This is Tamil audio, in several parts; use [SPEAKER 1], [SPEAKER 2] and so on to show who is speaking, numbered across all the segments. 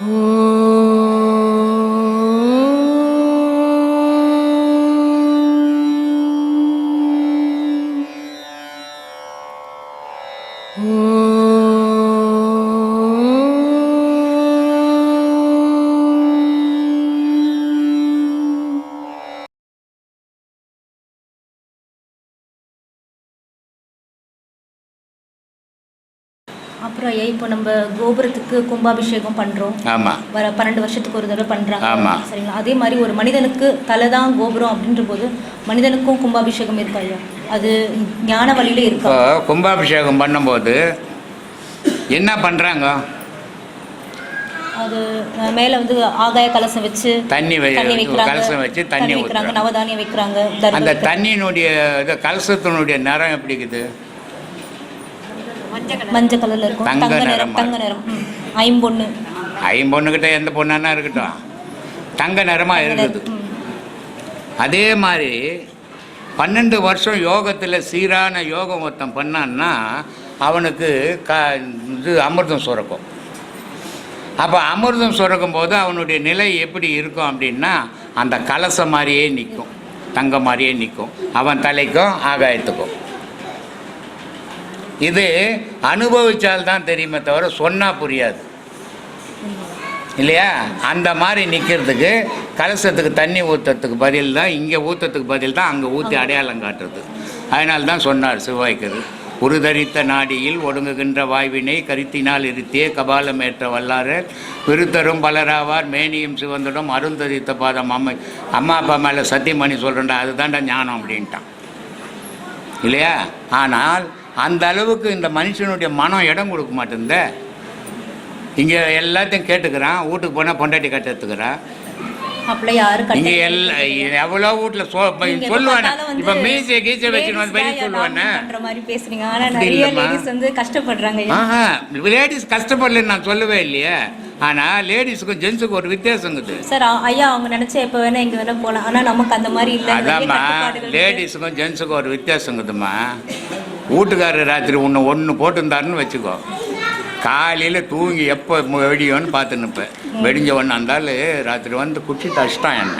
[SPEAKER 1] அப்புறம் ஐயா இப்போ நம்ம கோபுரத்துக்கு கும்பாபிஷேகம் பண்ணுறோம்
[SPEAKER 2] ஆமாம்
[SPEAKER 1] பன்னெண்டு வருஷத்துக்கு ஒரு தடவை பண்ணுறாங்க
[SPEAKER 2] ஆமா.
[SPEAKER 1] சரிங்களா? அதே மாதிரி ஒரு மனிதனுக்கு தலை தான் கோபுரம் அப்படின்ற போது மனிதனுக்கும் கும்பாபிஷேகம் இருக்கா ஐயா? அது ஞான வழியில இருக்கா?
[SPEAKER 2] கும்பாபிஷேகம் பண்ணும்போது என்ன பண்ணுறாங்க
[SPEAKER 1] அது மேல வந்து ஆகாய கலசம் வச்சு
[SPEAKER 2] தண்ணி கலசம் வச்சு தண்ணி
[SPEAKER 1] வைக்கிறாங்க நவதானியம் வைக்கிறாங்க
[SPEAKER 2] அந்த. தண்ணியினுடைய கலசத்தினுடைய நிறம் எப்படி இருக்குது?
[SPEAKER 1] மஞ்சள் கலர்ல இருக்கும்.
[SPEAKER 2] தங்க
[SPEAKER 1] நிறம்
[SPEAKER 2] நிறமா?
[SPEAKER 1] தங்க நிறம். ம். ஐம்பொண்ணு.
[SPEAKER 2] ஐம்பொண்ணுக்கிட்ட எந்த பொண்ணானா இருக்கட்டும். தங்க நிறமாக இருக்குது. அதே மாதிரி பன்னெண்டு வருஷம் யோகத்தில் சீரான யோகம் ஒருத்தன் பண்ணான்னா அவனுக்கு க இது அமிர்தம் சுரக்கும். அப்போ அமிர்தம் சுரக்கும் போது அவனுடைய நிலை எப்படி இருக்கும் அப்படின்னா அந்த கலசம் மாதிரியே நிற்கும். தங்க மாதிரியே நிற்கும். அவன் தலைக்கும் ஆகாயத்துக்கும். இது அனுபவிச்சால் தான் தெரியுமே தவிர சொன்னால் புரியாது. இல்லையா? அந்த மாதிரி நிற்கிறதுக்கு கலசத்துக்கு தண்ணி ஊற்றுறதுக்கு பதில் தான் இங்கே ஊற்றுறதுக்கு பதில் தான் அங்கே ஊற்றி அடையாளம் காட்டுறது. அதனால தான் சொன்னார் சிவாய்க்கரு. உருதரித்த நாடியில் ஒடுங்குகின்ற வாய்வினை கருத்தினால் இருத்தியே கபாலமேற்ற வல்லாரர் விருத்தரும் பலராவார் மேனியும் சிவந்துடும் அருந்தரித்த பாதம் அம்மை. அம்மா அப்பா மேலே சத்தியமணி சொல்கிறேன்டா அதுதான்டா ஞானம் அப்படின்ட்டான். இல்லையா? ஆனால் அந்த அளவுக்கு இந்த மனுஷனுடைய மனம் இடம் கொடுக்க மாட்டேங்குதே இங்கே எல்லாத்தையும் கேட்டுக்கிறான். வீட்டுக்கு போனால் பொண்டாட்டி கட்டத்துக்கிறான் இங்கே எல்லா எவ்வளோ வீட்டில் சொ சொல்லுவானே இப்போ மீசை கீசை வச்சுன்னு வந்து வெளியே சொல்லுவானே.
[SPEAKER 1] பேசுறீங்க. வந்து கஷ்டப்படுறாங்க.
[SPEAKER 2] ஆஹா லேடிஸ் கஷ்டப்படலன்னு நான் சொல்லவே இல்லையே. ஆனால் லேடிஸுக்கும் ஜென்ஸுக்கும் ஒரு வித்தியாசம் இருக்குது.
[SPEAKER 1] சார் ஐயா அவங்க நினைச்சா எப்ப வேணா எங்க வேணா போலாம். ஆனா நமக்கு அந்த மாதிரி இல்ல
[SPEAKER 2] அதாம்மா. லேடிஸுக்கும் ஜென்ஸுக்கும் ஒரு வித்தியாசம் இருக்குதும்மா. வீட்டுக்காரர் ராத்திரி ஒன்று ஒன்று போட்டிருந்தாருன்னு வச்சுக்கோ. காலையில் தூங்கி எப்போ வெடியோன்னு பார்த்து நிற்பேன் வெடிஞ்ச ஒன்று அந்தாலும் ராத்திரி வந்து குச்சி தச்சிட்டான் என்ன.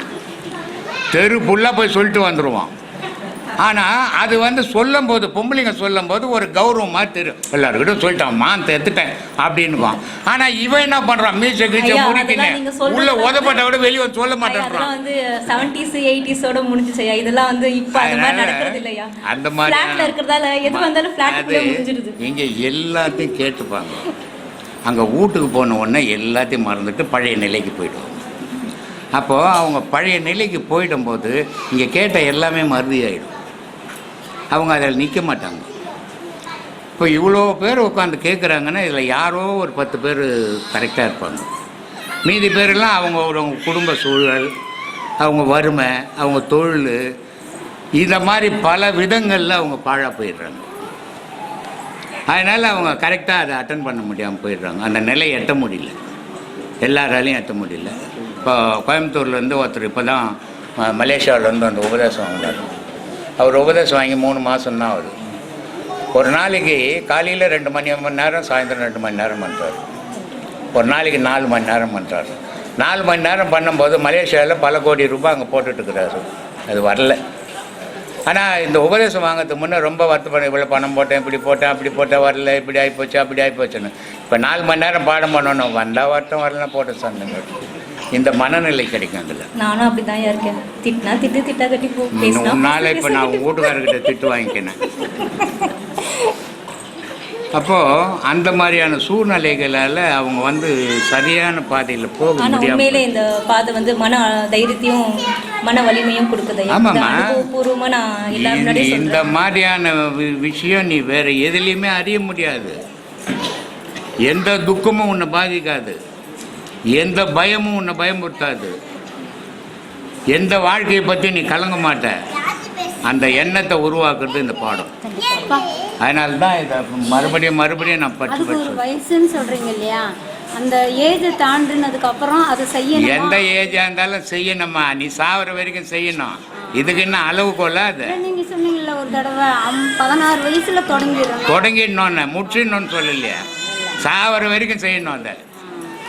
[SPEAKER 2] தெரு ஃபுல்லாக போய் சொல்லிட்டு வந்துடுவான் ஆனால் அது வந்து சொல்லும் போது பொம்பளைங்க சொல்லும் போது ஒரு கௌரவமாக தெரியும் எல்லாருக்கிட்டும் சொல்லிட்டான் மான் எடுத்துட்டேன் அப்படின்னுவான். ஆனால் இவன் என்ன பண்ணுறான் மீசை கீச்சை
[SPEAKER 1] சொல்றது
[SPEAKER 2] உள்ள உதப்பட்ட விட வெளியே வந்து சொல்ல மாட்டேன்றான்.
[SPEAKER 1] வந்து செவன்டிஸ் எயிட்டிஸோட முடிஞ்சுச்சு இதெல்லாம் வந்து இப்ப அந்த மாதிரி நடக்கிறது இல்லையா?
[SPEAKER 2] அந்த மாதிரி
[SPEAKER 1] இருக்கிறதால எது வந்தாலும் ஃபிளாட்டுக்குள்ளே முடிஞ்சிடுது.
[SPEAKER 2] இங்க எல்லாத்தையும் கேட்டுப்பாங்க. அங்க வீட்டுக்கு போன உடனே எல்லாத்தையும் மறந்துட்டு பழைய நிலைக்கு போயிடுவாங்க. அப்போது அவங்க பழைய நிலைக்கு போயிடும்போது இங்கே கேட்ட எல்லாமே மறுதி ஆயிடும். அவங்க அதில் நிற்க மாட்டாங்க. இப்போ இவ்வளோ பேர் உட்காந்து கேட்குறாங்கன்னா இதில் யாரோ ஒரு பத்து பேர் கரெக்டாக இருப்பாங்க. மீதி பேரெல்லாம் அவங்க ஒரு குடும்ப சூழல் அவங்க வறுமை அவங்க தொழில் இதை மாதிரி பல விதங்களில் அவங்க பாழாக போயிடுறாங்க. அதனால் அவங்க கரெக்டாக அதை அட்டன் பண்ண முடியாமல் போயிடுறாங்க. அந்த நிலையை எட்ட முடியல. எல்லாராலையும் எட்ட முடியல. இப்போ கோயம்புத்தூர்லேருந்து ஒருத்தர் இப்போ தான் மலேசியாவிலேருந்து அந்த உபதேசம் வந்தார். அவர் உபதேசம் வாங்கி மூணு மாதம் தான் ஆகுது. ஒரு நாளைக்கு காலையில் ரெண்டு மணி மணி நேரம் சாயந்தரம் ரெண்டு மணி நேரம் பண்ணுறாரு ஒரு நாளைக்கு நாலு மணி நேரம் பண்ணுறாரு நாலு மணி நேரம் பண்ணும்போது மலேசியாவில் பல கோடி ரூபாய் அங்கே போட்டுட்ருக்கிறாரு அது வரல. ஆனால் இந்த உபதேசம் வாங்கிறதுக்கு முன்னே ரொம்ப வருத்தப்பட இவ்வளோ பணம் போட்டேன் இப்படி போட்டேன் அப்படி போட்டால் வரல இப்படி ஆகிப்போச்சு அப்படி ஆகிப்போச்சுன்னு இப்போ நாலு மணி நேரம் பாடம் பண்ணணும். வந்தால் வருத்தம் வரலன்னா போட்டேன் சொன்னீங்க இந்த மனநிலை கிடைக்கும் அதில்.
[SPEAKER 1] நானும் அப்படிதான் இருக்கேன். திட்டினா திட்டு திட்டா கட்டி போ. பேசினா
[SPEAKER 2] உன்னால இப்போ நான் வீட்டுக்காரர்கிட்ட திட்டு வாங்கிக்கினேன். அப்போது அந்த மாதிரியான சூழ்நிலைகளால் அவங்க வந்து சரியான பாதையில் போக
[SPEAKER 1] ஆனா
[SPEAKER 2] முடியாம
[SPEAKER 1] உண்மையிலே இந்த பாதை வந்து மன தைரியத்தையும் மன வலிமையும் கொடுக்குது.
[SPEAKER 2] ஆமாம்மா.
[SPEAKER 1] அனுபவபூர்வமா நான் எல்லாரும்
[SPEAKER 2] இந்த- மாதிரியான விஷயம் நீ வேற எதுலேயுமே அறிய முடியாது. எந்த துக்கமும் உன்னை பாதிக்காது. எந்த பயமும் உன்னை பயமுறுத்தாது. எந்த வாழ்க்கையை பற்றி நீ கலங்க மாட்ட. அந்த எண்ணத்தை உருவாக்குறது இந்த பாடம். அதனால தான் இதை மறுபடியும் மறுபடியும் நான்
[SPEAKER 3] அதுக்கு ஒரு வயசுன்னு சொல்றீங்க இல்லையா? அந்த ஏஜை தாண்டினதுக்கு அப்புறம் அதை செய்யணும்?
[SPEAKER 2] எந்த ஏஜாக இருந்தாலும் செய்யணும்மா. நீ சாவர வரைக்கும் செய்யணும். இதுக்கு என்ன அளவு கொள்ளாது
[SPEAKER 3] நீங்க சொன்னீங்கல்ல ஒரு தடவை பதினாறு வயசுல தொடங்கிடணும்.
[SPEAKER 2] தொடங்கிடணும்னு முடிச்சிடணும்னு சொல்லலையா. சாவர வரைக்கும் செய்யணும் அதை.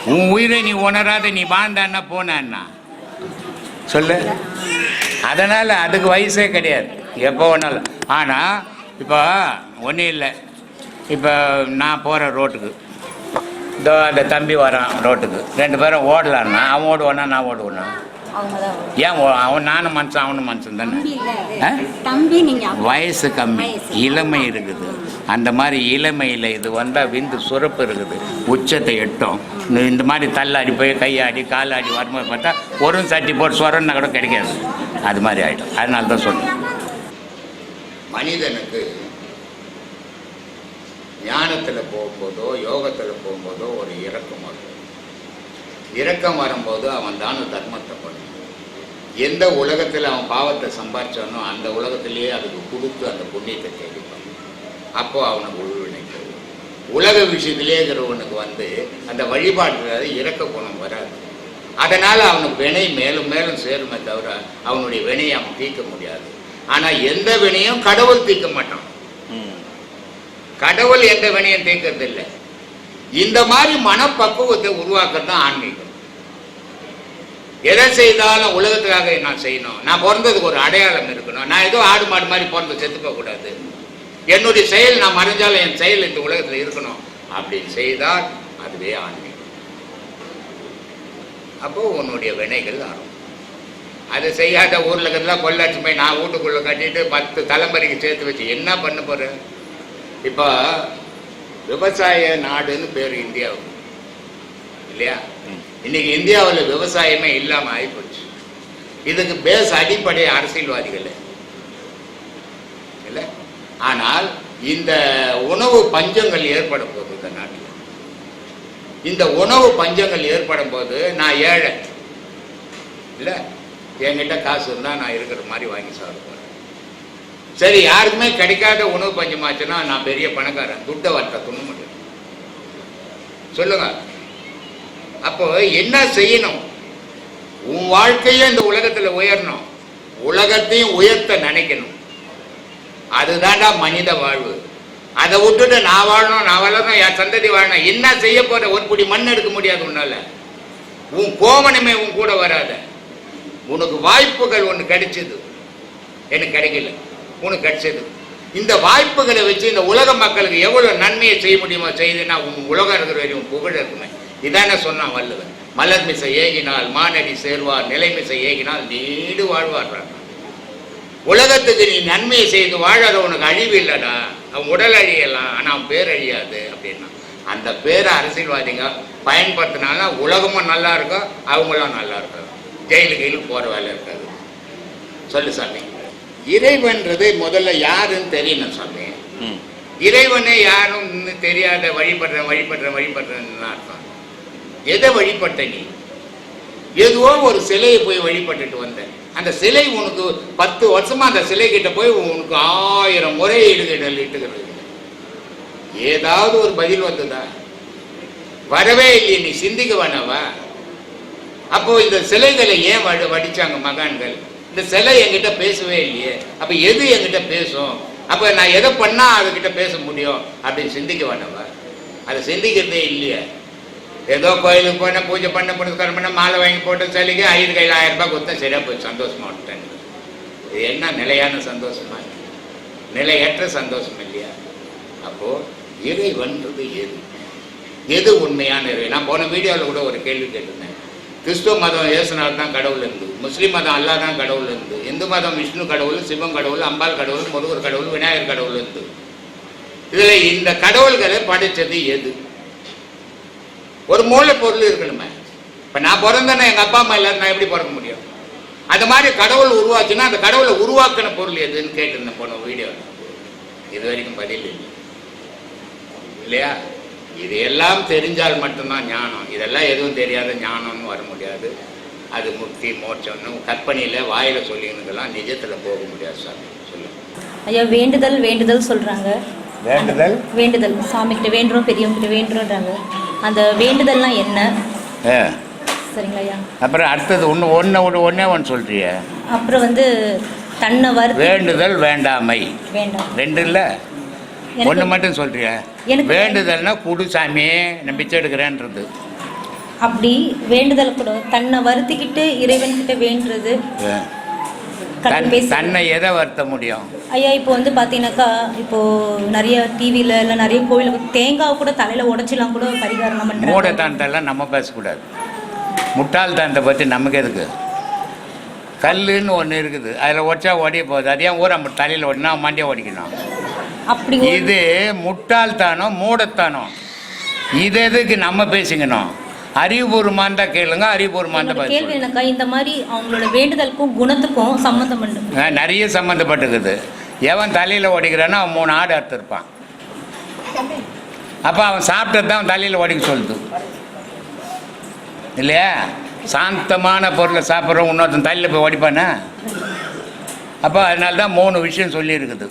[SPEAKER 2] உன் உயிரை நீ உணராத நீ வாழ்ந்தான்னா போனான்னா. சொல்லு. அதனால் அதுக்கு வயசே கிடையாது. எப்போ வேணாலும். ஆனால் இப்போ ஒன்றும் இல்லை. இப்போ நான் போகிறேன் ரோட்டுக்கு. இதோ அந்த தம்பி வரான் ரோட்டுக்கு. ரெண்டு பேரும் ஓடலான்னா அவன் ஓடுவானா நான் ஓடுவேனா? ஏன் அவன் நானும் மனுஷன் அவனும் மனுஷன் தானே? வயசு கம்மி. இளமை இருக்குது. அந்த மாதிரி இளமையில் இது வந்தால் விந்து சுரப்பு இருக்குது. உச்சத்தை எட்டும். இந்த- இந்த மாதிரி தள்ளாடி போய் கையாடி காலாடி வரும்போது பார்த்தா ஒரு சட்டி போட்டு சொரன்னா கூட கிடைக்காது. அது மாதிரி ஆகிடும் அதனால தான் சொல்லுவேன் மனிதனுக்கு ஞானத்தில் போகும்போதோ யோகத்தில் போகும்போதோ ஒரு இரக்கம் வரும் இரக்கம் வரும்போது அவன் தான தர்மத்தை பண்ணும் எந்த உலகத்தில் அவன் பாவத்தை சம்பாரிச்சானோ அந்த உலகத்திலேயே அதுக்கு கொடுத்து அந்த புண்ணியத்தை தேடிப்பான். அப்போ அவனுக்கு உள்வினை போகும். உலக விஷயத்திலே இருக்கிறவனுக்கு வந்து அந்த வழிபாட்டுல இறக்க குணம் வராது. அதனால் அவனுக்கு வினை மேலும் மேலும் சேருமே தவிர அவனுடைய வினையை அவன் தீர்க்க முடியாது. ஆனால் எந்த வினையும் கடவுள் தீர்க்க மாட்டான். கடவுள் எந்த வினையும் தீர்க்கறது இல்லை இந்த மாதிரி மனப்பக்குவத்தை உருவாக்குறது தான் ஆன்மீகம். எதை செய்தாலும் உலகத்துக்காக நான் செய்யணும். நான் பிறந்ததுக்கு ஒரு அடையாளம் இருக்கணும். நான் ஏதோ ஆடு மாடு மாதிரி பிறந்து செத்துக்க போகக்கூடாது. என்னுடைய செயல் நான் மறைஞ்சாலும் என் செயல் இந்த உலகத்தில் இருக்கணும். அப்படின்னு செய்தால் அதுவே ஆன்மீகம். அப்போ உன்னுடைய வினைகள் ஆரம்பம் அதை செய்யாத ஊரில் இருக்கிறதுலாம் பொள்ளாச்சி போய் நான் வீட்டுக்குள்ளே கட்டிட்டு பத்து தலைமுறைக்கு சேர்த்து வச்சு என்ன பண்ண போகிறேன் இப்போ விவசாய நாடுன்னு பேர் இந்தியாவுக்கு. இல்லையா? இன்னைக்கு இந்தியாவில் விவசாயமே இல்லாமல் ஆகிப்போச்சு இதுக்கு பேஸ் அடிப்படை அரசியல்வாதிகள். இல்லை? ஆனால் இந்த உணவு பஞ்சங்கள் ஏற்பட போகுது இந்த நாட்டில். இந்த உணவு பஞ்சங்கள் ஏற்படும் போது நான் ஏழை. இல்லை? என்கிட்ட காசு இருந்தால் நான் இருக்கிற மாதிரி வாங்கி சாப்பிடுவேன் சரி யாருக்குமே கிடைக்காத உணவு பஞ்சமாச்சுன்னா நான் பெரிய பணக்காரன். துட்டை வார்த்தை துண்ண முடியும் சொல்லுங்க. அப்போ என்ன செய்யணும்? உன் வாழ்க்கையும் இந்த உலகத்துல உயரணும். உலகத்தையும் உயர்த்த நினைக்கணும். அதுதான்டா மனித வாழ்வு. அதை விட்டுட்டு நான் வாழணும் நான் வளரணும் என் சந்ததி வாழணும். என்ன செய்ய போற? ஒரு குடி மண் எடுக்க முடியாது உன்னால. உன் கோவணமே உன் கூட வராத. உனக்கு வாய்ப்புகள் ஒன்று கிடைச்சது. எனக்கு கிடைக்கல. உனக்கு கிடைச்சது இந்த வாய்ப்புகளை வச்சு இந்த உலக மக்களுக்கு எவ்வளவு நன்மையை செய்ய முடியுமோ செய்துன்னா உன் உலகம் இருக்கிற வரையும் புகழ் இருக்குமே. இதானே சொன்னான் வள்ளுவன் மலர் மிசை ஏகினால் மானடி சேர்வார் நிலைமிசை ஏகினால் நீடு வாழ்வார் உலகத்துக்கு நீ நன்மையை செய்து வாழாத உனக்கு அழிவு இல்லைடா. அவன் உடல் அழியலாம் ஆனால் அவன் பேர் அழியாது அப்படின்னா. அந்த பேரை அரசியல்வாதிங்க பயன்படுத்தினால உலகமும் நல்லா இருக்கும் அவங்களும் நல்லா இருக்கும். ஜெயிலு கீழு போகிற வேலை இருக்காது. சொல்லு சாமி. இறைவன்றது முதல்ல யாருன்னு தெரியணும் சாமி இறைவனே யாரும் தெரியாத வழிபடுறேன் வழிபடுறேன் வழிபடுறேன்னு அர்த்தம். எதை வழிபட்ட நீ? எதுவோ ஒரு சிலையை போய் வழிபட்டுட்டு வந்தேன் அந்த சிலை உனக்கு பத்து வருஷமா அந்த சிலை கிட்ட போய் உனக்கு ஆயிரம் முறை இடுகிடல் இட்டுகிறது. ஏதாவது ஒரு பதில் வந்ததா? வரவே இல்லையே நீ சிந்திக்க வேணாவா? அப்போ இந்த சிலைகளை ஏன் வடி வடிச்சாங்க மகான்கள்? இந்த சிலை என்கிட்ட பேசவே இல்லையே. அப்ப எது என்கிட்ட பேசும்? அப்ப நான் எதை பண்ணா அதுகிட்ட பேச முடியும்? அப்படின்னு சிந்திக்க வேணாவா அதை சிந்திக்கிறதே இல்லையே. ஏதோ கோயிலுக்கு போனேன் பூஜை பண்ண புனஸ்காரம் பண்ண மாலை வாங்கி போட்டு சிலைக்கு ஐந்து கையில் ஆயிரம் ரூபாய் கொடுத்தா சரியா போய் சந்தோஷமா விட்டேன். இது என்ன நிலையான சந்தோஷமா? நிலையற்ற சந்தோஷம் இல்லையா? அப்போ இறைவன்றது எது? எது உண்மையான இறைவன் நான் போன வீடியோவில் கூட ஒரு கேள்வி கேட்டிருந்தேன். கிறிஸ்துவ மதம் ஏசுனால்தான் தான் கடவுள் இருந்து முஸ்லீம் மதம் அல்லா தான் கடவுள் இருந்து இந்து மதம் விஷ்ணு கடவுள் சிவம் கடவுள் அம்பாள் கடவுள் முருகர் கடவுள் விநாயகர் கடவுள் இருந்து இதில் இந்த கடவுள்களை படைச்சது எது? ஒரு மூலப்பொருள் இருக்கணுமே. இப்போ நான் பிறந்தேன்னா எங்கள் அப்பா அம்மா இல்லாத நான் எப்படி பிறக்க முடியும்? அது மாதிரி கடவுள் உருவாச்சுன்னா அந்த கடவுளை உருவாக்கின பொருள் எதுன்னு கேட்டிருந்தேன் போன வீடியோ இது வரைக்கும் பதில் இல்லை. இல்லையா? இது எல்லாம் தெரிஞ்சால் மட்டும்தான் ஞானம். இதெல்லாம் எதுவும் தெரியாத ஞானம்னு வர முடியாது. அது முக்தி மோட்சம்னு கற்பனையில் வாயில் சொல்லிங்கலாம் நிஜத்தில் போக முடியாது சார் சொல்லுங்க
[SPEAKER 1] ஐயா வேண்டுதல் வேண்டுதல் சொல்றாங்க.
[SPEAKER 2] வேண்டுதல்?
[SPEAKER 1] வேண்டுதல். சாமி கிட்ட வேண்டுறோம் பெரியவங்க கிட்ட வேண்டுறோன்றாங்க. அந்த வேண்டுதல்னா என்ன?
[SPEAKER 2] ஆ.
[SPEAKER 1] சரிங்களா ஐயா?
[SPEAKER 2] அப்புறம் அடுத்தது ஒன்று ஒன்று ஒன்று ஒன்றே ஒன்று சொல்றிய.
[SPEAKER 1] அப்புறம் வந்து தன்னை வருத்தி
[SPEAKER 2] வேண்டுதல் வேண்டாமை.
[SPEAKER 1] வேண்டாம்.
[SPEAKER 2] ரெண்டு இல்லை? ஒன்று மட்டும் சொல்றிய.
[SPEAKER 1] எனக்கு-
[SPEAKER 2] வேண்டுதல்னா குடு சாமி நான் பிச்சை எடுக்கிறேன்றது.
[SPEAKER 1] அப்படி வேண்டுதல் கூட. தன்னை வருத்திக்கிட்டு வேண்டுறது. கடவுள்
[SPEAKER 2] தன்-
[SPEAKER 1] பேசி
[SPEAKER 2] தன்னை எதை வருத்த முடியும்?
[SPEAKER 1] ஐயா இப்போ வந்து பார்த்தீங்கன்னாக்கா இப்போ நிறைய டிவியில் இல்லை நிறைய கோவிலுக்கு தேங்காய் கூட தலையில் உடச்சிலாம் கூட பரிகாரம் பண்ணுறாங்க
[SPEAKER 2] மூடத்தனத்தெல்லாம் நம்ம பேசக்கூடாது. முட்டாள்தனத்தை பற்றி நமக்கு எதுக்கு? கல்லுன்னு ஒன்று இருக்குது. அதில் உடச்சா ஓடிய போகுது. அதே ஊரை நம்ம தலையில் ஓடினா மண்டியை ஓடிக்கணும்
[SPEAKER 1] அப்படி
[SPEAKER 2] இது முட்டாள்தானம் மூடத்தானம். இது எதுக்கு நம்ம பேசிக்கணும்? அறிவுபூர்வமாக இருந்தால் கேளுங்க இருந்தால்
[SPEAKER 1] கேள்வி என்னக்கா இந்த மாதிரி அவங்களோட வேண்டுதலுக்கும் குணத்துக்கும் சம்மந்தம்
[SPEAKER 2] நிறைய சம்மந்தப்பட்டிருக்குது எவன் தலையில் ஓடிக்கிறானோ அவன் மூணு ஆடு அறுத்துருப்பான் அப்போ அவன் சாப்பிட்டது தான் அவன் தலையில் ஓடிக்க சொல்லுது. இல்லையா? சாந்தமான பொருளை சாப்பிட்றவன் இன்னொருத்தன் தலையில் போய் ஓடிப்பானே? அப்போ அதனால தான் மூணு விஷயம் சொல்லியிருக்குது.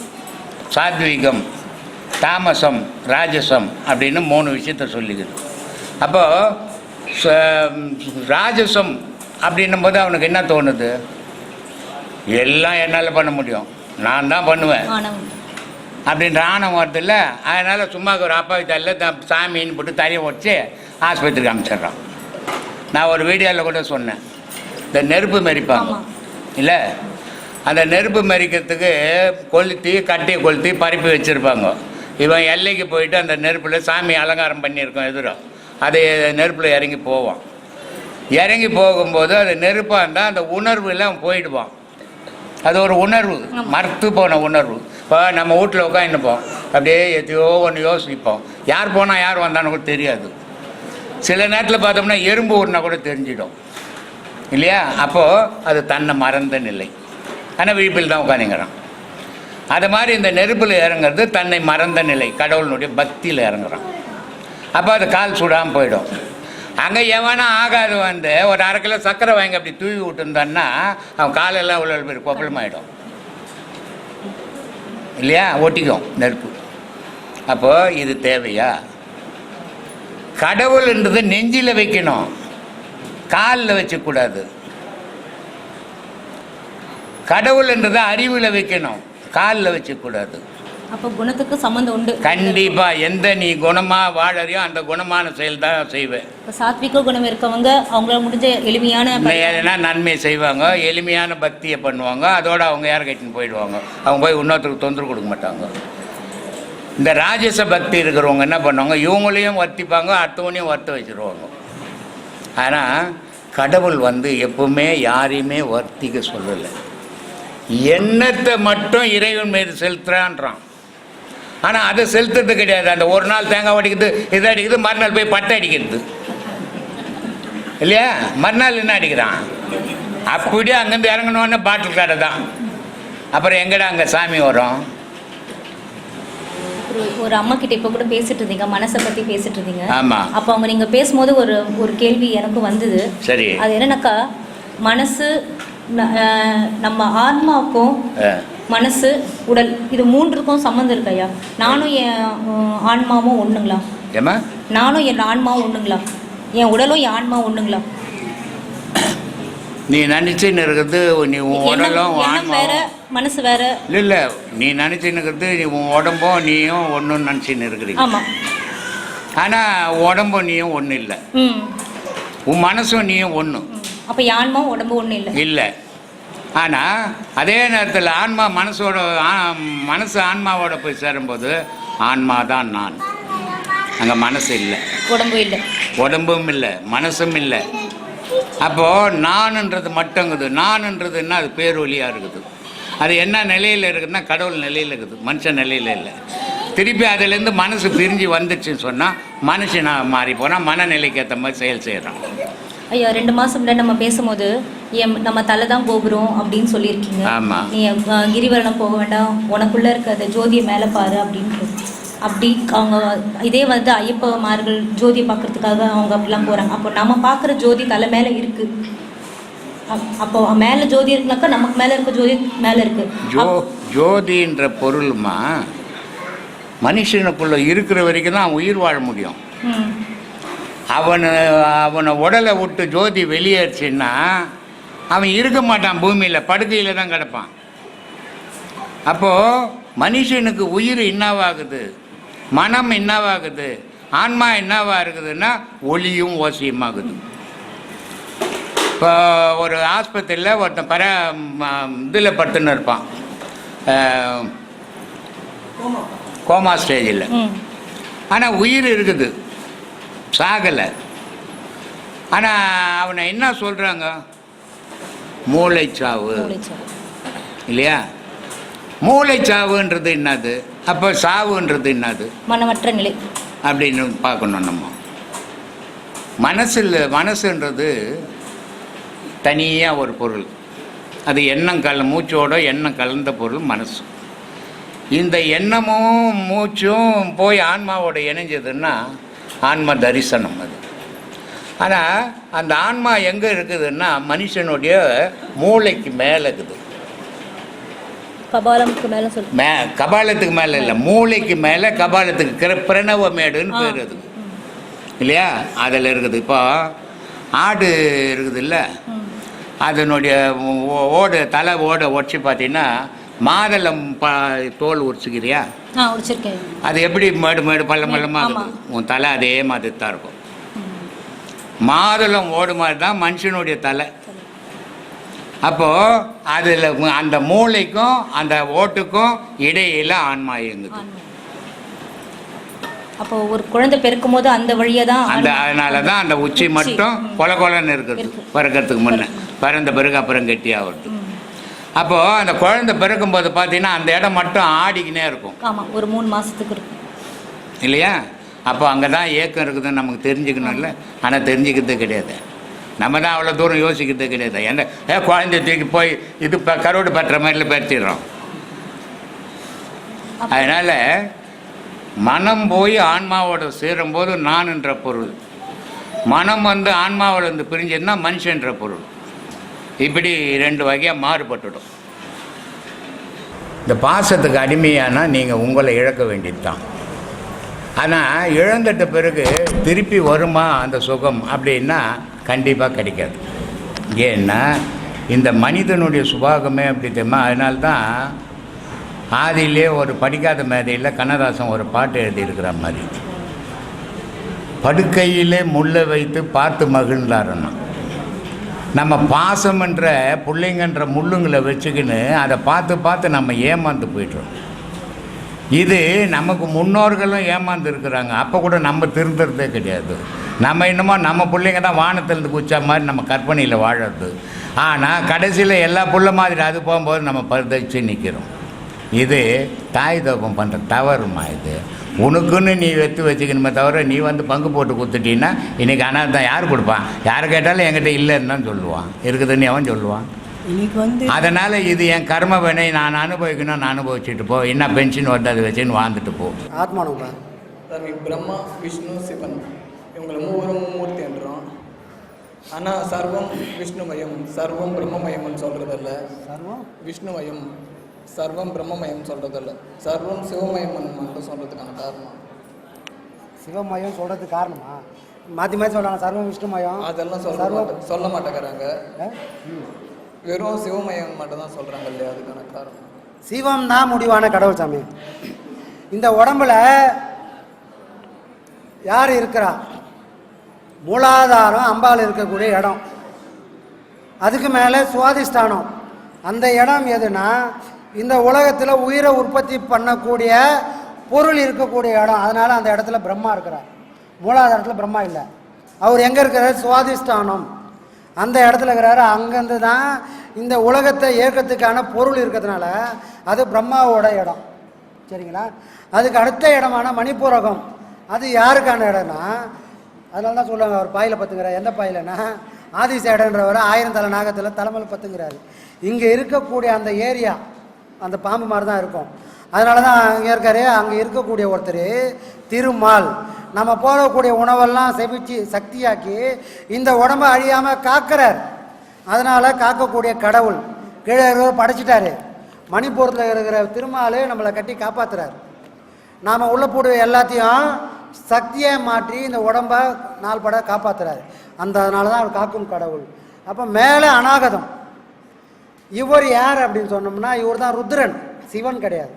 [SPEAKER 2] சாத்வீகம் தாமசம் ராஜசம் அப்படின்னு மூணு விஷயத்த சொல்லிக்குது. அப்போது ராஜசம் அப்படின்னும் போது அவனுக்கு என்ன தோணுது? எல்லாம் என்னால் பண்ண முடியும். நான் தான் பண்ணுவேன். அப்படின்ற ஆணவம் வருதுல்ல அதனால் சும்மா ஒரு அப்பாவி தலையில் த சாமின்னு போட்டு தரையை உடச்சி ஆஸ்பத்திரிக்கு அனுப்பிச்சிடுறான் நான் ஒரு வீடியோவில் கூட சொன்னேன். இந்த நெருப்பு மெரிப்பாங்க. இல்லை? அந்த நெருப்பு மெரிக்கிறதுக்கு கொளுத்தி கட்டியை கொளுத்தி பரப்பி வச்சுருப்பாங்க. இவன் எல்லைக்கு போயிட்டு அந்த நெருப்பில் சாமி அலங்காரம் பண்ணியிருக்கோம் எதிரும் அது நெருப்பில் இறங்கி போவான். இறங்கி போகும்போது அது நெருப்பாக இருந்தால் அந்த உணர்வில் அவன் போயிடுவான். அது ஒரு உணர்வு மறுத்து போன உணர்வு. இப்போ நம்ம வீட்டில் உட்காந்துப்போம் அப்படியே எதையோ ஒன்று யோசிப்போம். யார் போனால் யார் வந்தான்னு கூட தெரியாது. சில நேரத்தில் பார்த்தோம்னா எறும்பு ஊறினா கூட தெரிஞ்சிடும். இல்லையா? அப்போது அது தன்னை மறந்த நிலை. ஆனால் விழிப்பில் தான் உட்காந்துங்கிறான் அது மாதிரி இந்த நெருப்பில் இறங்குறது தன்னை மறந்த நிலை. கடவுளினுடைய பக்தியில் இறங்குறான். அப்போ அது கால் சுடாமல் போயிடும். அங்கே எவனா ஆகாது வந்து ஒரு அரை கிலோ சர்க்கரை வாங்கி அப்படி தூவி விட்டுருந்தான்னா அவன் காலெல்லாம் உள்ள பேர் கொப்பளமாயிடும். இல்லையா? ஒட்டிக்கும் நெருப்பு. அப்போது இது தேவையா? கடவுள்ன்றது நெஞ்சில் வைக்கணும். காலில் வச்சக்கூடாது. கடவுள்ன்றதை அறிவில் வைக்கணும். காலில் வச்சக்கூடாது.
[SPEAKER 1] அப்போ குணத்துக்கு சம்மந்தம் உண்டு.
[SPEAKER 2] கண்டிப்பாக எந்த நீ குணமாக வாழறியோ அந்த குணமான செயல் தான் செய்வேன்.
[SPEAKER 1] இப்போ சாத்விக குணம் இருக்கவங்க அவங்களால முடிஞ்ச எளிமையான
[SPEAKER 2] ஏன்னா நன்மை செய்வாங்க. எளிமையான பக்தியை பண்ணுவாங்க. அதோட அவங்க யார் கட்டின்னு போயிடுவாங்க. அவங்க போய் இன்னொருத்தருக்கு தொந்தரவு கொடுக்க மாட்டாங்க. இந்த ராஜச பக்தி இருக்கிறவங்க என்ன பண்ணுவாங்க? இவங்களையும் வர்த்திப்பாங்க அடுத்தவனையும் வர்த்த வச்சுருவாங்க. ஆனால் கடவுள் வந்து எப்பவுமே யாரையுமே வர்த்திக்க சொல்லலை. எண்ணத்தை மட்டும் இறைவன் மீது செலுத்துறான்றான். ஆனால் அதை செலுத்துறது கிடையாது. அந்த ஒரு நாள் தேங்காய் அடிக்கிறது இதை அடிக்கிறது மறுநாள் போய் பட்டை அடிக்கிறது. இல்லையா? மறுநாள் என்ன அடிக்கிறான்? அப்படியே அங்கேருந்து இறங்கணுன்னு பாட்டில் கடை தான். அப்புறம் எங்கடா அங்கே சாமி வரும்?
[SPEAKER 1] ஒரு அம்மா கிட்ட இப்போ கூட பேசிட்டு இருந்தீங்க மனசை பற்றி பேசிட்டு இருந்தீங்க.
[SPEAKER 2] ஆமாம்
[SPEAKER 1] அப்போ அவங்க நீங்கள் பேசும்போது ஒரு ஒரு கேள்வி எனக்கும் வந்தது.
[SPEAKER 2] சரி.
[SPEAKER 1] அது என்னன்னாக்கா மனசு நம்ம ஆன்மாவுக்கும். மனசு உடல் இது மூன்றுக்கும் சம்மந்தம் இருக்கையா நானும் என் ஆன்மாவும் ஒண்ணுங்களா?
[SPEAKER 2] ஏமா
[SPEAKER 1] நானும் என் ஆன்மாவும் ஒண்ணுங்களா? என் உடலும் என் ஆன்மா ஒண்ணுங்களா?
[SPEAKER 2] நீ நினச்சின்னு இருக்கிறது நீ உன் உடலும்
[SPEAKER 1] வேற
[SPEAKER 2] ஆன்மாவும்.
[SPEAKER 1] மனசு வேற.
[SPEAKER 2] இல்லை இல்லை நீ நினச்சின்னு இருக்கிறது நீ உன் உடம்பும் நீயும் ஒன்றுன்னு நினச்சின்னு இருக்கிறீங்க.
[SPEAKER 1] ஆமா.
[SPEAKER 2] ஆனால் உடம்பும் நீயும் ஒன்றும் இல்லை. உன் மனசும் நீயும் ஒன்று.
[SPEAKER 1] அப்ப ஆன்மாவும் உடம்பு ஒண்ணும் இல்லை.
[SPEAKER 2] இல்லை. ஆனால் அதே நேரத்தில் ஆன்மா மனசோட மனசு ஆன்மாவோட போய் சேரும்போது ஆன்மா தான் நான். அங்கே மனசு இல்லை.
[SPEAKER 1] உடம்பு இல்லை.
[SPEAKER 2] உடம்பும் இல்லை மனசும் இல்லை. அப்போது நானுன்றது மட்டுங்குது. நானுன்றதுன்னா அது பேரொலியாக இருக்குது. அது என்ன நிலையில் இருக்குதுன்னா கடவுள் நிலையில் இருக்குது. மனுஷன் நிலையில் இல்லை. திருப்பி அதுலேருந்து மனசு பிரிஞ்சு வந்துச்சுன்னு சொன்னால் மனுஷனாக மாறி போனால் மனநிலைக்கு ஏற்ற மாதிரி செயல் செய்கிறான்
[SPEAKER 1] ஐயா ரெண்டு மாசம் முன்னாடி நம்ம பேசும்போது என் நம்ம தலை தான் கோபுரம் அப்படின்னு சொல்லியிருக்கீங்க. நீ கிரிவலம் போக வேண்டாம். உனக்குள்ள இருக்க அந்த ஜோதியை மேலே பாரு அப்படின்ட்டு. அப்படி அவங்க இதே வந்து ஐயப்பமார்கள் ஜோதியை பார்க்கறதுக்காக அவங்க அப்படிலாம் போறாங்க. அப்போ நம்ம பார்க்குற ஜோதி தலை மேலே இருக்கு. அப்- அப்போ மேலே ஜோதி இருக்குனாக்கா நமக்கு மேலே இருக்க ஜோதி மேலே இருக்கு.
[SPEAKER 2] ஜோ ஜோதின்ற பொருள்மா? மனுஷனுக்குள்ள இருக்கிற வரைக்கும் தான் உயிர் வாழ முடியும். அவனை அவனை உடலை விட்டு ஜோதி வெளியேறுச்சுன்னா அவன் இருக்க மாட்டான் பூமியில் படுக்கையில் தான் கிடப்பான். அப்போது மனுஷனுக்கு உயிர் என்னவாகுது? மனம் என்னவாகுது? ஆன்மா என்னவா இருக்குதுன்னா ஒளியும் ஓசியுமாகுது இப்போ ஒரு ஆஸ்பத்திரியில் ஒருத்தன் பர இதில் படுத்துன்னு இருப்பான். கோமா. ஸ்டேஜில். ஆனால் உயிர் இருக்குது. சாகலை. ஆனால் அவனை என்ன சொல்கிறாங்க மூளைச்சாவு. இல்லையா? மூளைச்சாவுன்றது என்னது? அப்போ சாவுன்றது என்னது?
[SPEAKER 1] மனமற்ற நிலை.
[SPEAKER 2] அப்படின்னு பார்க்கணும் நம்ம. மனசில் மனசுன்றது தனியாக ஒரு பொருள். அது எண்ணம் கல மூச்சோட எண்ணம் கலந்த பொருள் மனசு. இந்த எண்ணமும் மூச்சும் போய் ஆன்மாவோட இணைஞ்சதுன்னா ஆன்ம தரிசனம் அது. ஆனால் அந்த ஆன்மா எங்கே இருக்குதுன்னா மனுஷனுடைய மூளைக்கு மேலே இருக்குது.
[SPEAKER 1] கபாலமுக்கு மேல
[SPEAKER 2] மே கபாலத்துக்கு மேலே இல்லை மூளைக்கு மேலே கபாலத்துக்கு கிர பிரணவமேடுன்னு
[SPEAKER 1] ஆ.
[SPEAKER 2] பேர் அது. இல்லையா? அதில் இருக்குது. இப்போ ஆடு இருக்குது இல்லை அதனுடைய ஓடு தலை ஓடை உடச்சி பார்த்தீங்கன்னா மாதளம் ப தோல் உரிச்சுக்கிறியா? அது எப்படி மேடு மேடு பள்ளம் பள்ளமாக உன் தலை அதே மாதிரி தான் இருக்கும். மாதுளம் ஓடு மாதிரி தான் மனுஷனுடைய தலை. அப்போது அதில் அந்த மூளைக்கும் அந்த ஓட்டுக்கும் இடையில ஆன்மா இயங்குது.
[SPEAKER 1] அப்போ ஒரு குழந்தை பிறக்கும் போது அந்த வழியா தான்
[SPEAKER 2] அந்த அதனால தான் அந்த உச்சி மட்டும். கொல கொலன்னு இருக்குது.
[SPEAKER 1] இருக்கு.
[SPEAKER 2] பிறக்கிறதுக்கு முன்னே. பிறந்த பிறகு அப்புறம் கெட்டியாகிறது.
[SPEAKER 1] ம்.
[SPEAKER 2] அப்போது அந்த குழந்தை பிறக்கும்போது பார்த்தீங்கன்னா அந்த இடம் மட்டும் ஆடிக்கினே இருக்கும்.
[SPEAKER 1] ஆமா ஒரு மூணு மாசத்துக்கு இருக்கும்.
[SPEAKER 2] இல்லையா? அப்போ அங்கே தான் ஏக்கம் இருக்குதுன்னு நமக்கு தெரிஞ்சுக்கணும்ல. ஆனால் தெரிஞ்சுக்கிறது கிடையாது. நம்ம தான் அவ்வளோ தூரம் யோசிக்கிறது கிடையாது. எந்த ஏ குழந்தை தூக்கி போய் இது இப்போ கருவாடு பற்ற மாதிரில பறிச்சிடுறோம்
[SPEAKER 1] அப்ப-
[SPEAKER 2] அதனால் மனம் போய் ஆன்மாவோட சேரும்போது நான் என்ற பொருள். மனம் வந்து ஆன்மாவோட இருந்து பிரிஞ்சதுன்னா மனுஷன்ற பொருள். இப்படி ரெண்டு வகையாக மாறுபட்டுடும். இந்த பாசத்துக்கு அடிமையானா நீங்கள் உங்களை இழக்க வேண்டியது தான் ஆனால் இழந்துட்ட பிறகு திருப்பி வருமா அந்த சுகம் அப்படின்னா கண்டிப்பாக கிடைக்காது. ஏன்னா இந்த மனிதனுடைய சுபாகமே அப்படி தெரியுமா? அதனால்தான் ஆதியிலே ஒரு படிக்காத மேதையில் கண்ணதாசன் ஒரு பாட்டு எழுதியிருக்கிற மாதிரி. படுக்கையிலே முள்ளை வைத்து பார்த்து மகிழ்ந்தாருன்னா நம்ம பாசம்ன்ற பிள்ளைங்கன்ற முள்ளுங்களை வச்சுக்கின்னு அதை பார்த்து பார்த்து நம்ம ஏமாந்து போய்ட்றோம் இது நமக்கு முன்னோர்களும் ஏமாந்து இருக்கிறாங்க. அப்போ கூட நம்ம திருந்துறதே கிடையாது. நம்ம என்னமோ நம்ம பிள்ளைங்க தான் வானத்திலிருந்து குச்சா மாதிரி நம்ம கற்பனையில் வாழறது. ஆனால் கடைசியில் எல்லா புள்ள மாதிரி அது போகும்போது நம்ம பரிதச்சு நிற்கிறோம் இது தாய் தோப்பம் பண்ணுற தவறுமா இது? உனக்குன்னு நீ வெத்து வச்சுக்கணுமே தவிர நீ வந்து பங்கு போட்டு கொடுத்துட்டீங்கன்னா இன்றைக்கி அனாதான் யார் கொடுப்பான்? யார் கேட்டாலும் என்கிட்ட இல்லைன்னு தான் சொல்லுவான். இருக்குதுன்னு அவன் சொல்லுவான்.
[SPEAKER 4] இன்னைக்கு வந்து
[SPEAKER 2] அதனால் இது என் கர்ம வினை. நான் அனுபவிக்கணும் நான் அனுபவிச்சுட்டு போ. என்ன பென்ஷன் வருது அதை வச்சுன்னு வாழ்ந்துட்டு போ.
[SPEAKER 5] ஆத்மானவங்களா?
[SPEAKER 4] சாமி பிரம்மா விஷ்ணு சிவன். இவங்களை மூவரும் மூர்த்தி என்றோம். ஆனால் சர்வம் விஷ்ணுமயம் சர்வம் பிரம்மமயம்னு சொல்கிறதில்ல
[SPEAKER 5] சர்வம்?
[SPEAKER 4] விஷ்ணுமயம் சர்வம் பிரம்மமயம் சொல்கிறதில்ல சர்வம் சிவமயம்னு மட்டும் சொல்கிறதுக்கான காரணம்.
[SPEAKER 5] சிவமயம் சொல்கிறதுக்கு காரணமா? மாற்றி மாற்றி சொல்கிறாங்க சர்வம் விஷ்ணுமயம்.
[SPEAKER 4] அதெல்லாம் சொல்ல
[SPEAKER 5] சர்வம்
[SPEAKER 4] மாட்ட சொல்ல மாட்டேங்கிறாங்க. வெறும் சிவமயம் மட்டும் தான் சொல்கிறாங்க இல்லையா அதுக்கான காரணம்.
[SPEAKER 5] சிவம் தான் முடிவான கடவுள் சாமி. இந்த உடம்புல யார் இருக்கிறா? மூலாதாரம் அம்பாள் இருக்கக்கூடிய இடம். அதுக்கு மேலே சுவாதிஷ்டானம். அந்த இடம் எதுனா இந்த உலகத்தில் உயிரை உற்பத்தி பண்ணக்கூடிய பொருள் இருக்கக்கூடிய இடம். அதனால் அந்த இடத்துல பிரம்மா இருக்கிறார். மூலாதாரத்தில் பிரம்மா இல்லை. அவர் எங்கே இருக்கிறார்? சுவாதிஷ்டானம். அந்த இடத்துல இருக்கிறாரு. அங்கேருந்து தான் இந்த உலகத்தை இயக்கத்துக்கான பொருள் இருக்கிறதுனால அது பிரம்மாவோட இடம். சரிங்களா? அதுக்கு அடுத்த இடமான மணிப்பூரகம். அது யாருக்கான இடம்னா அதனால தான் சொல்லுவாங்க அவர் பாயில் பத்துங்கிறார். எந்த பாயிலனா ஆதிசேடன்றவர் ஆயிரம் தலை நாகத்தில் தலைமையில் பத்துங்கிறாரு. இங்கே இருக்கக்கூடிய அந்த ஏரியா அந்த பாம்பு மாதிரி தான் இருக்கும். அதனால தான் அங்கே இருக்காரு. அங்கே இருக்கக்கூடிய ஒருத்தர் திருமால். நம்ம போகக்கூடிய உணவெல்லாம் செவிச்சு சக்தியாக்கி இந்த உடம்பை அழியாமல் காக்கிறார். அதனால் காக்கக்கூடிய கடவுள் கீழே இருக்கிறவர் படைச்சிட்டாரு. மணிப்பூரத்தில் இருக்கிற திருமாலே நம்மளை கட்டி காப்பாற்றுறார் நாம் உள்ளே போடுற எல்லாத்தையும் சக்தியை மாற்றி இந்த உடம்பை நாள் பட காப்பாற்றுறாரு அந்த அதனால தான் அவர் காக்கும் கடவுள். அப்போ மேலே அநாகதம். இவர் யார் அப்படின்னு சொன்னோம்னா இவர் தான் ருத்ரன். சிவன் கிடையாது.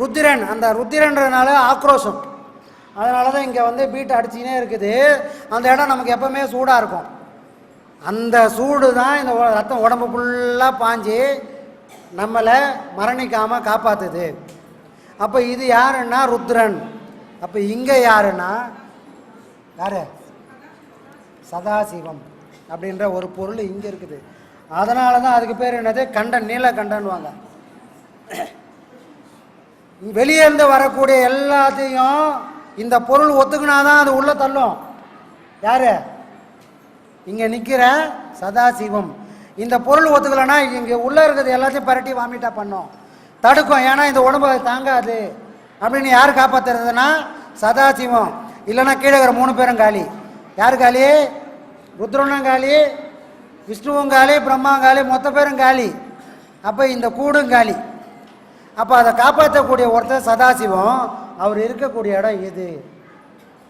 [SPEAKER 5] ருத்திரன் அந்த ருத்திரன்றதுனால ஆக்ரோஷம். அதனால தான் இங்கே வந்து பீட் அடிச்சுக்கினே இருக்குது. அந்த இடம் நமக்கு எப்பவுமே சூடாக இருக்கும். அந்த சூடு தான் இந்த ரத்தம் உடம்பு ஃபுல்லாக பாஞ்சு நம்மளை மரணிக்காமல் காப்பாற்றுது அப்போ இது யாருன்னா ருத்ரன். அப்போ இங்கே யாருன்னா யார்? சதாசிவம் அப்படின்ற ஒரு பொருள் இங்கே இருக்குது. அதனால தான் அதுக்கு பேர் என்னது? கண்டன் நீலகண்டன்வாங்க வெளியே இருந்து வரக்கூடிய எல்லாத்தையும் இந்த பொருள் ஒத்துக்கினாதான் அது உள்ளே தள்ளும். யார்? இங்கே நிற்கிற சதாசிவம். இந்த பொருள் ஒத்துக்கலைன்னா இங்கே உள்ளே இருக்கிறது எல்லாத்தையும் பரட்டி வாமிட்டா பண்ணும். தடுக்கும். ஏன்னா இந்த உடம்பு அது தாங்காது. அப்படின்னு யார் காப்பாற்றுறதுன்னா சதாசிவம். இல்லைன்னா கீழே இருக்கிற மூணு பேரும் காலி. யார் காலி? ருத்ரனும் காலி விஷ்ணுவும் காலி பிரம்மாவும் காலி மொத்த பேரும் காலி. அப்போ இந்த கூடும் காலி. அப்போ அதை காப்பாற்றக்கூடிய ஒருத்தர் சதாசிவம் அவர் இருக்கக்கூடிய இடம் இது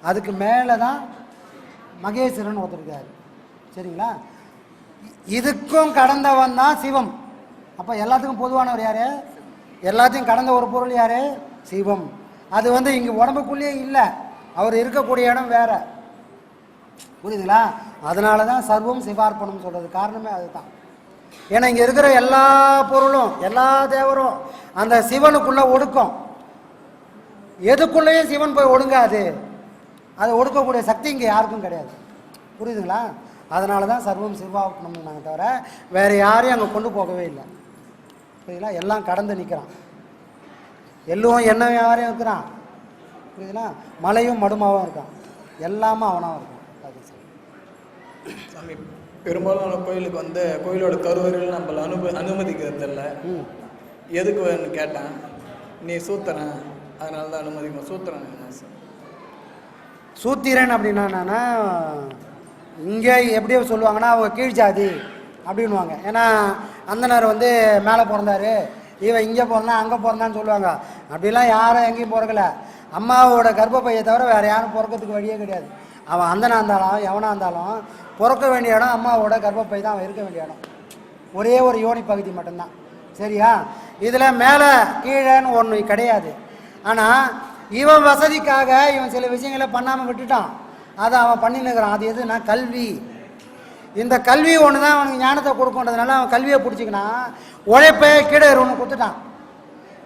[SPEAKER 5] அதுக்கு மேலே தான் மகேஸ்வரன் ஒருத்தர் சரிங்களா? இதுக்கும் கடந்தவன் தான் சிவம். அப்போ எல்லாத்துக்கும் பொதுவானவர் யார்? எல்லாத்தையும் கடந்த ஒரு பொருள் யார்? சிவம். அது வந்து இங்கே உடம்புக்குள்ளேயே இல்லை. அவர் இருக்கக்கூடிய இடம் வேறு. புரியுதுங்களா அதனால தான் சர்வம் சிவார்ப்பணம் சொல்கிறது காரணமே அதுதான். ஏன்னா இங்கே இருக்கிற எல்லா பொருளும் எல்லா தேவரும் அந்த சிவனுக்குள்ளே ஒடுக்கும். எதுக்குள்ளேயும் சிவன் போய் ஒடுங்காது. அதை ஒடுக்கக்கூடிய சக்தி இங்கே யாருக்கும் கிடையாது. புரியுதுங்களா? அதனால தான் சர்வம் சிவார்ப்பணம் நாங்கள் தவிர வேறு யாரையும் அங்கே கொண்டு போகவே இல்லை. புரியுதுங்களா? எல்லாம் கடந்து நிற்கிறான் எல்லும் என்ன யாரையும் இருக்கிறான். புரியுதுங்களா? மலையும் மடுமாவும் இருக்கான். எல்லாமே அவனாகவும் இருக்கான்.
[SPEAKER 4] சாமி பெரும்பாலான கோயிலுக்கு வந்து கோயிலோட கருவறையில் நம்மள அனுப அனுமதிக்கிறது இல்லை
[SPEAKER 5] ம்
[SPEAKER 4] எதுக்கு வேணும்னு கேட்டேன். நீ சூத்திரன். அதனால தான் அனுமதிக்கணும். சூத்திரன்
[SPEAKER 5] சூத்திரன் அப்படின்னா என்னன்னா இங்கே எப்படி சொல்லுவாங்கன்னா அவங்க கீழ் ஜாதி அப்படின்வாங்க ஏன்னா அந்தனர் வந்து மேலே பிறந்தாரு. இவன் இங்கே பிறந்தான் அங்கே பிறந்தான்னு சொல்லுவாங்க. அப்படிலாம் யாரும் எங்கேயும் பிறக்கல. அம்மாவோட கர்ப்பப்பையை தவிர வேறு யாரும் பிறக்கிறதுக்கு வழியே கிடையாது. அவன் அந்தனா இருந்தாலும் எவனா இருந்தாலும் பிறக்க வேண்டிய இடம் அம்மாவோட கர்ப்பப்பை தான் இருக்க வேண்டிய இடம். ஒரே ஒரு யோனி பகுதி மட்டும்தான். சரியா? இதில் மேலே கீழேன்னு ஒன்று கிடையாது. ஆனால் இவன் வசதிக்காக இவன் சில விஷயங்களை பண்ணாமல் விட்டுட்டான். அதை அவன் பண்ணினுக்கிறான் அது எதுனா கல்வி. இந்த கல்வி ஒன்று தான் அவனுக்கு ஞானத்தை கொடுக்கன்றதுனால அவன் கல்வியை பிடிச்சிக்கினான் உழைப்பை கீழே ஒன்று கொடுத்துட்டான்.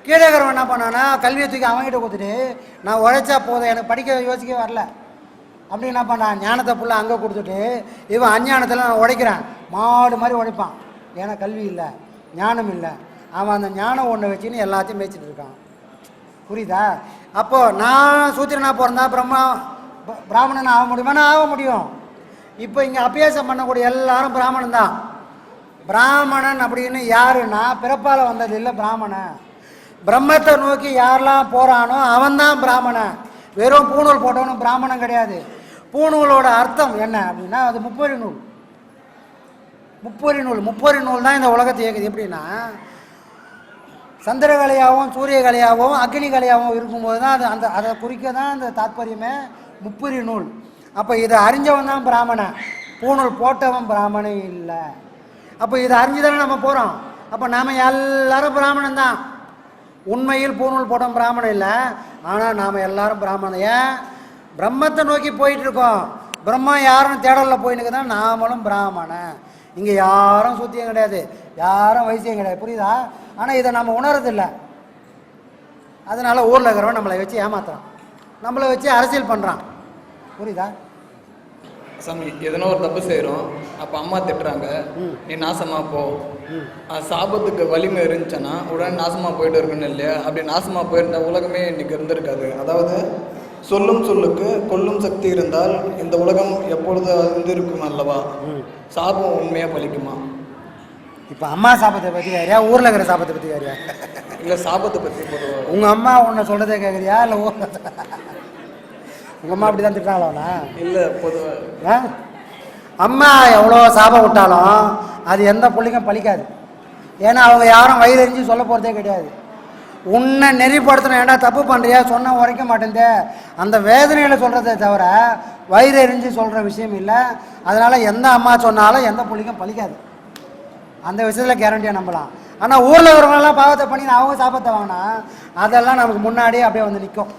[SPEAKER 5] கீழே என்ன பண்ணானா கல்வியை தூக்கி அவன்கிட்ட கொடுத்துட்டு நான் உழைச்சா போதும் எனக்கு படிக்க யோசிக்க வரல. அப்படி என்ன பண்ணான் ஞானத்தை ஃபுல்லாக அங்கே கொடுத்துட்டு இவன் அஞ்ஞானத்தில் நான் உடைக்கிறேன். மாடு மாதிரி உடைப்பான். ஏன்னா கல்வி இல்லை ஞானம் இல்லை. அவன் அந்த ஞானம் ஒன்று வச்சுன்னு எல்லாத்தையும் மேய்ச்சிட்டு இருக்கான். புரியுதா? அப்போது நான் சூத்திரனாக பிறந்தா பிரம்மா பிராமணன் ஆக முடியுமானா ஆக முடியும். இப்போ இங்கே அபியாசம் பண்ணக்கூடிய எல்லாரும் பிராமணன் தான். பிராமணன் அப்படின்னு யாருன்னா பிறப்பால் வந்தது இல்லை பிராமணன். பிரம்மத்தை நோக்கி யாரெல்லாம் போகிறானோ அவன்தான் பிராமணன். வெறும் பூணூல் போட்டவனும் பிராமணன் கிடையாது. பூணூலோட அர்த்தம் என்ன அப்படின்னா அது முப்பொறி நூல். முப்பொறி நூல். முப்பொறி நூல் தான் இந்த உலகத்தை இயக்குது. எப்படின்னா சந்திரகலையாகவும் சூரியகலையாகவும் அக்னி கலையாகவும் இருக்கும்போது தான் அது அந்த அதை குறிக்க தான் அந்த தாற்பயமே முப்பொறி நூல். அப்போ இதை அறிஞ்சவன் தான் பிராமணன். பூணூல் போட்டவன் பிராமணன் இல்லை. அப்போ இதை அறிஞ்சு தானே நம்ம போகிறோம் அப்போ நாம் எல்லாரும் பிராமணன் தான். உண்மையில் பூணூல் போட்டவன் பிராமணன் இல்லை. ஆனால் நாம் எல்லாரும் பிராமணையை பிரம்மத்தை நோக்கி போயிட்டு இருக்கோம் பிரம்மா யாரும் தேடலில் போயின்னு தான் நாமளும் பிராமணன் இங்கே யாரும் சுத்தியம் கிடையாது. யாரும் வைத்தியம் கிடையாது. புரியுதா? ஆனால் இதை நம்ம உணரதில்லை அதனால ஊரில் இருக்கிறவன் நம்மளை வச்சு ஏமாத்துறான். நம்மளை வச்சு அரசியல் பண்ணுறான் புரியுதா?
[SPEAKER 4] சாமி எதனா ஒரு தப்பு செய்கிறோம் அப்போ அம்மா திட்டுறாங்க. நீ நாசமா போ. சாபத்துக்கு வலிமை இருந்துச்சுன்னா உடனே நாசமா போயிட்டு இருக்கணும் இல்லையா? அப்படி நாசமா போயிருந்தா உலகமே இன்னைக்கு இருந்திருக்காது. அதாவது சொல்லும் சொல்லுக்கு கொல்லும் சக்தி இருந்தால் இந்த உலகம் எப்பொழுது இருந்திருக்கும் அல்லவா? சாபம் உண்மையா பலிக்குமா?
[SPEAKER 5] இப்போ அம்மா சாபத்தை பற்றி வேறியா ஊரில் இருக்கிற சாபத்தை பற்றி வேறியா
[SPEAKER 4] இல்லை சாபத்தை பற்றி
[SPEAKER 5] உங்கள் அம்மா உன்னை சொல்கிறதே கேட்குறியா இல்லை ஊர் உங்கள் அம்மா அப்படி தான் திட்டாங்களா
[SPEAKER 4] இல்லை பொதுவாக?
[SPEAKER 5] அம்மா எவ்வளோ சாபம் விட்டாலும் அது எந்த பிள்ளைக்கும் பலிக்காது. ஏன்னா அவங்க யாரும் வயிறறிஞ்சு சொல்ல போகிறதே கிடையாது. உன்னை நெறிப்படுத்தணும். ஏன்டா தப்பு பண்ணுறியா சொன்ன உரைக்க மாட்டேந்தே அந்த வேதனையில் சொல்கிறதே தவிர வயிறு எரிஞ்சு சொல்கிற விஷயம் இல்லை. அதனால் எந்த அம்மா சொன்னாலும் எந்த பிள்ளைக்கும் பழிக்காது. அந்த விஷயத்தில் கேரண்டியாக நம்பலாம். ஆனால் ஊரில் இருக்கிறவங்களாம் பாவத்தை பண்ணி நான் அவங்க சாபத்தை வாங்கினா அதெல்லாம் நமக்கு முன்னாடியே அப்படியே வந்து நிற்கும்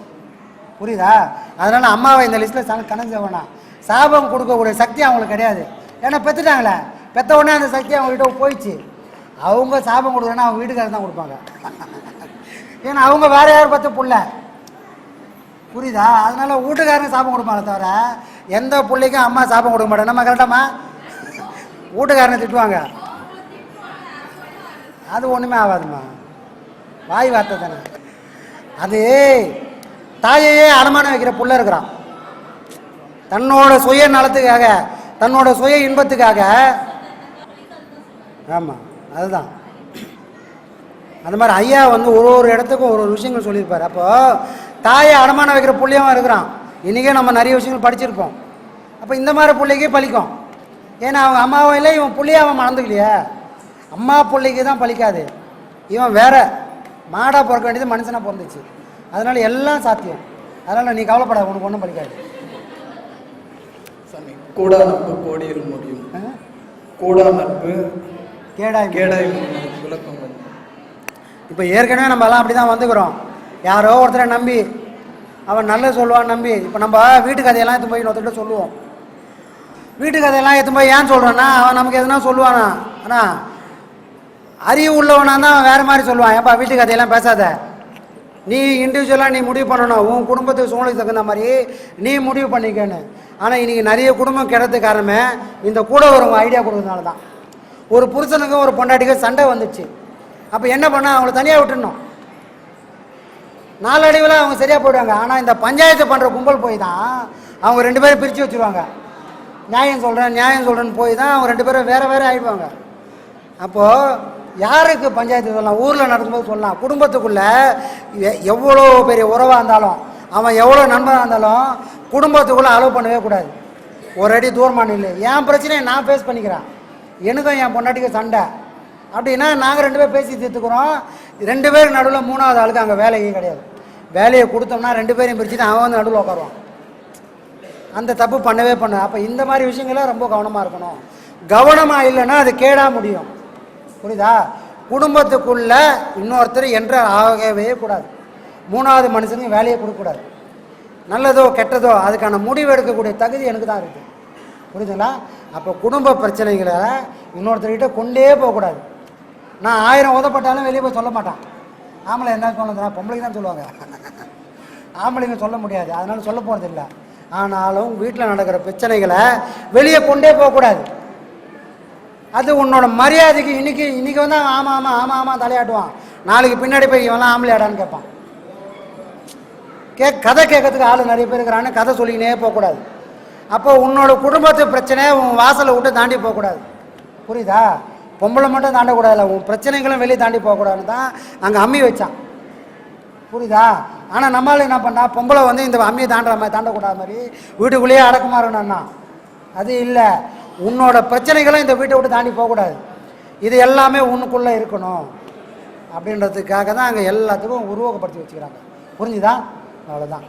[SPEAKER 5] புரியுதா? அதனால் அம்மாவை இந்த லிஸ்ட்டில் கணக்கு வேணாம் சாபம் கொடுக்கக்கூடிய சக்தி அவங்களுக்கு கிடையாது. ஏன்னா பெற்றுட்டாங்களே பெற்ற உடனே அந்த சக்தி அவங்ககிட்ட போயிடுச்சு. அவங்க சாபம் கொடுக்குறேன்னா அவங்க வீட்டுக்காரர் தான் கொடுப்பாங்க. ஏன்னா அவங்க வேற யார் பார்த்து புள்ள. புரியுதா? அதனால வீட்டுக்காரங்க சாபம் கொடுப்பாங்க தவிர எந்த பிள்ளைக்கும் அம்மா சாபம் கொடுக்க மாட்டேன் நம்ம கரெக்டாமா வீட்டுக்காரனை திட்டுவாங்க. அது ஒன்றுமே ஆகாதும்மா. வாய் வார்த்தை தானே. அது தாயையே அடமானம் வைக்கிற புள்ள இருக்கிறான். தன்னோட சுய நலத்துக்காக தன்னோட சுய இன்பத்துக்காக. ஆமாம் அதுதான். அந்த மாதிரி ஐயா வந்து ஒரு ஒரு இடத்துக்கும் ஒரு ஒரு விஷயங்கள் சொல்லியிருப்பார். அப்போ தாயை அடமானம் வைக்கிற புள்ளியவன் இருக்கிறான். இன்றைக்கே நம்ம நிறைய விஷயங்கள் படிச்சிருப்போம். அப்போ இந்த மாதிரி பிள்ளைக்கே பலிக்கும் ஏன்னா அவங்க அம்மாவும் இல்லை இவன் புள்ளைய அவன் மறந்துக்கலையே. அம்மா பிள்ளைக்கு தான் பலிக்காது இவன் வேற. மாடா பிறக்க வேண்டியது மனுஷனாக பிறந்துச்சு. அதனால எல்லாம் சாத்தியம். அதனால் நீ கவலைப்படாத உனக்கு ஒன்றும் பலிக்காது
[SPEAKER 4] சாமி கூடா நட்பு கோடியில் முடியும்? கூடா நட்பு
[SPEAKER 5] கேடாய்
[SPEAKER 4] கேடாய் முடியும்.
[SPEAKER 5] இப்போ ஏற்கனவே நம்ம எல்லாம் அப்படி தான் வந்துக்கிறோம். யாரோ ஒருத்தரை நம்பி அவன் நல்லது சொல்லுவான் நம்பி இப்போ நம்ம வீட்டு கதையெல்லாம் எடுத்து போய் ஒருத்தர்கிட்ட சொல்லுவோம். வீட்டு கதையெல்லாம் எடுத்து போய் ஏன் சொல்கிறோன்னா அவன் நமக்கு எதுனா சொல்லுவானா? ஆனால் அறிவு உள்ளவனா தான் அவன் வேறு மாதிரி சொல்லுவான். ஏப்பா வீட்டு கதையெல்லாம் பேசாத. நீ இண்டிவிஜுவலாக நீ முடிவு பண்ணணும். உன் குடும்பத்துக்கு சூழ்நிலை தகுந்த மாதிரி நீ முடிவு பண்ணிக்கன்னு. ஆனால் இன்றைக்கி நிறைய குடும்பம் கிடத்து காரணமே இந்த கூட ஒரு ஐடியா கொடுக்கறதுனால தான் ஒரு புருஷனுக்கும் ஒரு பொண்டாட்டிக்கும் சண்டை வந்துச்சு. அப்போ என்ன பண்ண? அவங்கள தனியாக விட்டுடணும் நாளடைவில் அவங்க சரியாக போயிடுவாங்க. ஆனால் இந்த பஞ்சாயத்து பண்ணுற கும்பல் போய் தான் அவங்க ரெண்டு பேரும் பிரித்து வச்சுருவாங்க. நியாயம் சொல்கிறேன் நியாயம் சொல்கிறேன்னு போய் தான் அவங்க ரெண்டு பேரும் வேறு வேறு ஆயிடுவாங்க. அப்போது யாருக்கு பஞ்சாயத்து சொல்லலாம்? ஊரில் நடக்கும்போது சொல்லலாம். குடும்பத்துக்குள்ளே எ- எவ்வளோ பெரிய உறவாக இருந்தாலும் அவன் எவ்வளோ நண்பனாக இருந்தாலும் குடும்பத்துக்குள்ளே அலோவ் பண்ணவே கூடாது. ஒரு அடி தூரமாக நில்லு. என் பிரச்சனையை நான் ஃபேஸ் பண்ணிக்கிறேன். எனக்கும் என் பொண்டாட்டிக்கும் சண்டை. அப்படின்னா நாங்கள் ரெண்டு பேர் பேசி தீர்த்துக்கிறோம். ரெண்டு பேருக்கு நடுவில் மூணாவது ஆளுக்கு அங்கே வேலையே கிடையாது. வேலையை கொடுத்தோம்னா ரெண்டு பேரையும் பிரிச்சுட்டு அவன் வந்து நடுவில் உட்காருவான். அந்த தப்பு பண்ணவே பண்ண அப்போ இந்த மாதிரி விஷயங்கள்லாம் ரொம்ப கவனமாக இருக்கணும். கவனமாக இல்லைன்னா அது கேடா முடியும். புரியுதா? குடும்பத்துக்குள்ள இன்னொருத்தர் என்ற ஆகவே கூடாது. மூணாவது மனுஷனுக்கு வேலையை கொடுக்கக்கூடாது நல்லதோ கெட்டதோ அதுக்கான முடிவு எடுக்கக்கூடிய தகுதி எனக்கு தான் இருக்குது புரியுதுங்களா? அப்போ குடும்ப பிரச்சனைகளை இன்னொருத்தர்கிட்ட கொண்டே போகக்கூடாது. நான் ஆயிரம் உதப்பட்டாலும் வெளியே போய் சொல்ல மாட்டான். ஆம்பளை என்ன சொல்லுதுன்னா பொம்பளைக்கு தான் சொல்லுவாங்க. ஆம்பளைங்க சொல்ல முடியாது. அதனால சொல்ல போகிறது இல்லை. ஆனாலும் வீட்டில் நடக்கிற பிரச்சனைகளை வெளியே கொண்டே போகக்கூடாது அது உன்னோட மரியாதைக்கு இன்னைக்கு இன்னைக்கு வந்து அவன் ஆமாம் ஆமாம் ஆமாம் ஆமாம் தலையாட்டுவான். நாளைக்கு பின்னாடி போய் இவன்லாம் ஆம்பளையாடான்னு கேட்பான். கே கதை கேட்கறதுக்கு ஆள் நிறைய பேர் இருக்கிறான்னு கதை சொல்லிக்கினே போகக்கூடாது அப்போ உன்னோட குடும்பத்து பிரச்சனை உன் வாசலை விட்டு தாண்டி போகக்கூடாது புரியுதா? பொம்பளை மட்டும் தாண்டக்கூடாதுல உன் பிரச்சனைகளும் வெளியே தாண்டி போகக்கூடாதுன்னு தான் அங்கே அம்மி வச்சான். புரியுதா? ஆனால் நம்மளால என்ன பண்ணா பொம்பளை வந்து இந்த அம்மியை தாண்டுற மாதிரி தாண்டக்கூடாத மாதிரி வீட்டுக்குள்ளேயே அடக்கமா இருக்கணும்னா அது இல்லை. உன்னோட பிரச்சனைகளும் இந்த வீட்டை விட்டு தாண்டி போகக்கூடாது. இது எல்லாமே உன்னுக்குள்ளே இருக்கணும். அப்படின்றதுக்காக தான் அங்கே எல்லாத்துக்கும் உருவகப்படுத்தி வச்சுக்கிறாங்க. புரிஞ்சுதா? அவ்வளோதான்